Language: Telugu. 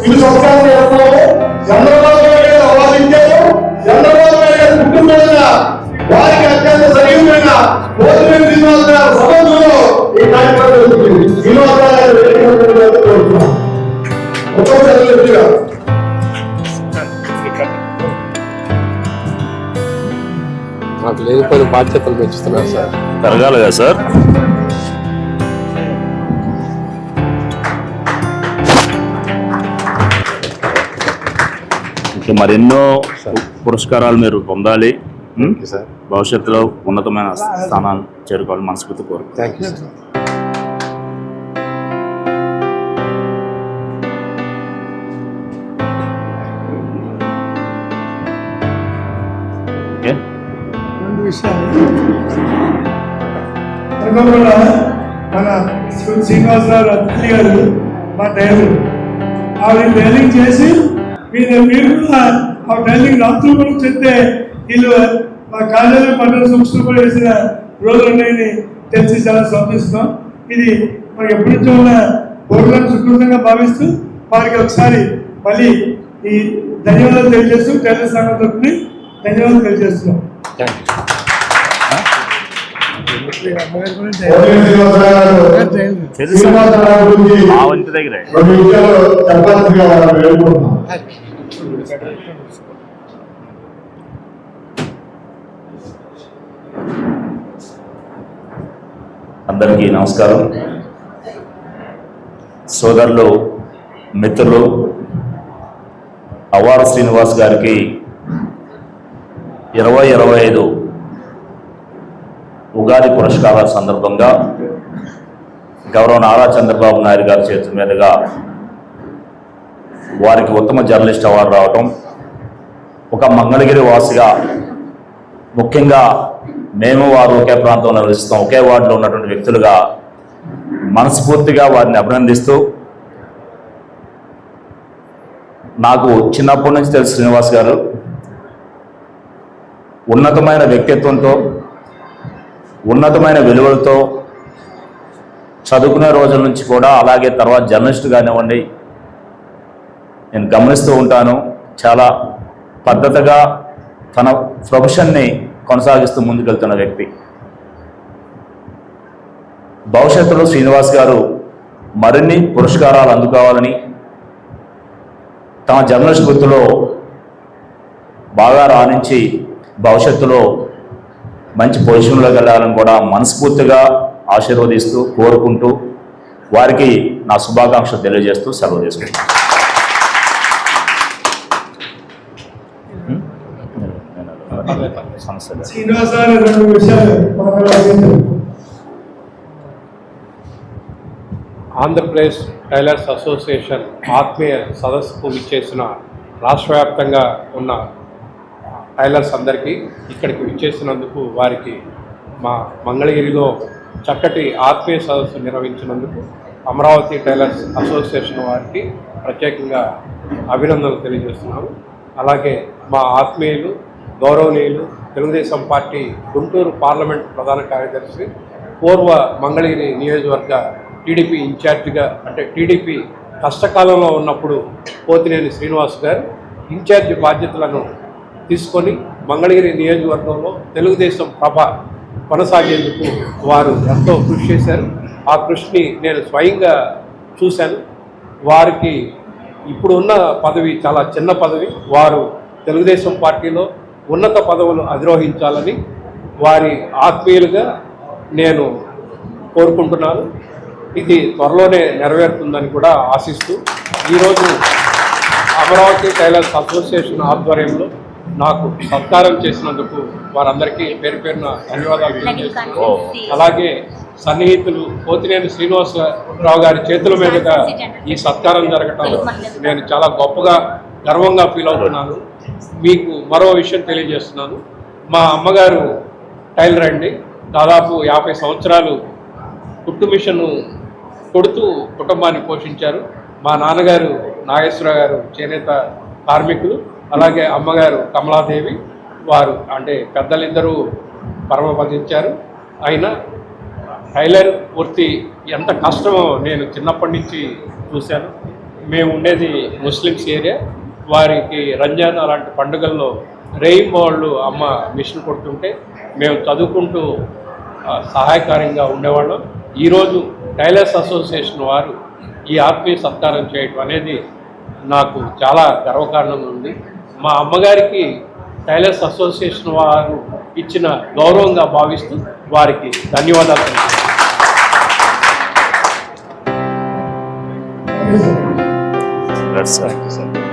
ఇది సంస్కారం చేస్తున్నాము చంద్రబాబు నాయుడు గారు చంద్రబాబు నాయుడు గారి కుటుంబమైన వారికి అత్యంత సజీవమైన పోతున్న శ్రీనివాస గారి సమయంలో ఈ కార్యక్రమం జరుగుతుంది గారు నాకు లేనిపోయిన బాధ్యతలు పెంచుతున్నారు సార్. పెరగాలి కదా సార్? మరెన్నో పురస్కారాలు మీరు పొందాలి. భవిష్యత్తులో ఉన్నతమైన స్థానాలు చేరుకోవాలి మనస్ఫూర్తి కోరు థ్యాంక్ యూ సార్ ఓకే రెండు విషయాలు. అనుకోకుండా మన శ్రీ- శ్రీనివాసరావు అత్తల్లి గారు మా డ్రైవర్ ఆవిడ డ్రైవింగ్ చేసి మీరు మీరు కూడా ఆ డ్రైవింగ్ రాత్రులు కూడా చెప్తే వీళ్ళు మా కాలేజీ పట్టణ సూక్ష్మ కూడా వేసిన రోజులు ఉన్నాయని తెలిసి చాలా సంతోషిస్తాం. ఇది మనకి ఎప్పటి నుంచో ఉన్న ప్రోగ్రాం సుకృతంగా భావిస్తూ వారికి ఒకసారి మళ్ళీ ఈ ధన్యవాదాలు తెలియజేస్తూ టైలర్ సంఘం తరఫున ధన్యవాదాలు తెలియజేస్తున్నాం. చెప్పాల్సిందిగా అందరికీ నమస్కారం. సోదరులు మిత్రులు అవార్ శ్రీనివాస్ గారికి ఇరవై ఇరవై ఐదు ఉగాది పురస్కారాల సందర్భంగా గౌరవ నారా చంద్రబాబు నాయుడు గారి చేతుల మీదుగా వారికి ఉత్తమ జర్నలిస్ట్ అవార్డు రావటం ఒక మంగళగిరి వాసిగా ముఖ్యంగా మేము వారు ఒకే ప్రాంతంలో నివసిస్తాం ఒకే వార్డులో ఉన్నటువంటి వ్యక్తులుగా మనస్ఫూర్తిగా వారిని అభినందిస్తూ నాకు చిన్నప్పటి నుంచి తెలుసు శ్రీనివాస్ గారు ఉన్నతమైన వ్యక్తిత్వంతో ఉన్నతమైన విలువలతో చదువుకునే రోజుల నుంచి కూడా అలాగే తర్వాత జర్నలిస్ట్ కానివ్వండి నేను గమనిస్తూ ఉంటాను. చాలా పద్ధతిగా తన ప్రొఫెషన్ని కొనసాగిస్తూ ముందుకెళ్తున్న వ్యక్తి. భవిష్యత్తులో శ్రీనివాస్ గారు మరిన్ని పురస్కారాలు అందుకోవాలని తమ జర్నలిస్ట్ వృత్తిలో బాగా రాణించి భవిష్యత్తులో మంచి పొజిషన్లోకి వెళ్ళాలని కూడా మనస్ఫూర్తిగా ఆశీర్వదిస్తూ కోరుకుంటూ వారికి నా శుభాకాంక్షలు తెలియజేస్తూ సెలవు చేసుకుంటాను రెండు విషయాలు. ఆంధ్రప్రదేశ్ టైలర్స్ అసోసియేషన్ ఆత్మీయ సదస్సుకు విచ్చేసిన రాష్ట్ర వ్యాప్తంగా ఉన్న టైలర్స్ అందరికీ ఇక్కడికి విచ్చేసినందుకు వారికి మా మంగళగిరిలో చక్కటి ఆత్మీయ సదస్సు నిర్వహించినందుకు అమరావతి టైలర్స్ అసోసియేషన్ వారికి ప్రత్యేకంగా అభినందనలు తెలియజేస్తున్నాము అలాగే మా ఆత్మీయులు గౌరవనీయులు తెలుగుదేశం పార్టీ గుంటూరు పార్లమెంట్ ప్రధాన కార్యదర్శి పూర్వ మంగళగిరి నియోజకవర్గ టీడీపీ ఇన్ఛార్జిగా అంటే టీడీపీ కష్టకాలంలో ఉన్నప్పుడు పోతినేని శ్రీనివాస్ గారు ఇన్ఛార్జి బాధ్యతలను తీసుకొని మంగళగిరి నియోజకవర్గంలో తెలుగుదేశం ప్రభ కొనసాగేందుకు వారు ఎంతో కృషి చేశారు. ఆ కృషిని నేను స్వయంగా చూశాను. వారికి ఇప్పుడు ఉన్న పదవి చాలా చిన్న పదవి. వారు తెలుగుదేశం పార్టీలో ఉన్నత పదవులు అధిరోహించాలని వారి ఆత్మీయులుగా నేను కోరుకుంటున్నాను. ఇది త్వరలోనే నెరవేరుతుందని కూడా ఆశిస్తూ ఈరోజు అమరావతి టైలర్స్ అసోసియేషన్ ఆధ్వర్యంలో నాకు సత్కారం చేసినందుకు వారందరికీ పేరు పేరున ధన్యవాదాలు అలాగే సన్నిహితులు పోతినేని శ్రీనివాసరావు గారి చేతుల మీదుగా ఈ సత్కారం జరగటం నేను చాలా గొప్పగా గర్వంగా ఫీల్ అవుతున్నాను. మీకు మరో విషయం తెలియజేస్తున్నాను. మా అమ్మగారు టైలర్ అండి. దాదాపు యాభై సంవత్సరాలు కుట్టు మిషన్ కొడుతూ కుటుంబాన్ని పోషించారు. మా నాన్నగారు నాగేశ్వర గారు చేనేత కార్మికులు అలాగే అమ్మగారు కమలాదేవి వారు అంటే పెద్దలిద్దరూ పరమపదించారు అయినా టైలర్ వృత్తి ఎంత కష్టమో నేను చిన్నప్పటి నుంచి చూశాను. మేము ఉండేది ముస్లిమ్స్ ఏరియా. వారికి రంజాన్ అలాంటి పండుగల్లో రెయిన్ వాళ్ళు అమ్మ మిషన్ కొడుతుంటే మేము చదువుకుంటూ సహాయకారంగా ఉండేవాళ్ళం. ఈరోజు టైలర్స్ అసోసియేషన్ వారు ఈ ఆత్మీయ సత్కారం చేయటం అనేది నాకు చాలా గర్వకారణంగా ఉంది. మా అమ్మగారికి టైలర్స్ అసోసియేషన్ వారు ఇచ్చిన గౌరవంగా భావిస్తూ వారికి ధన్యవాదాలు That's right.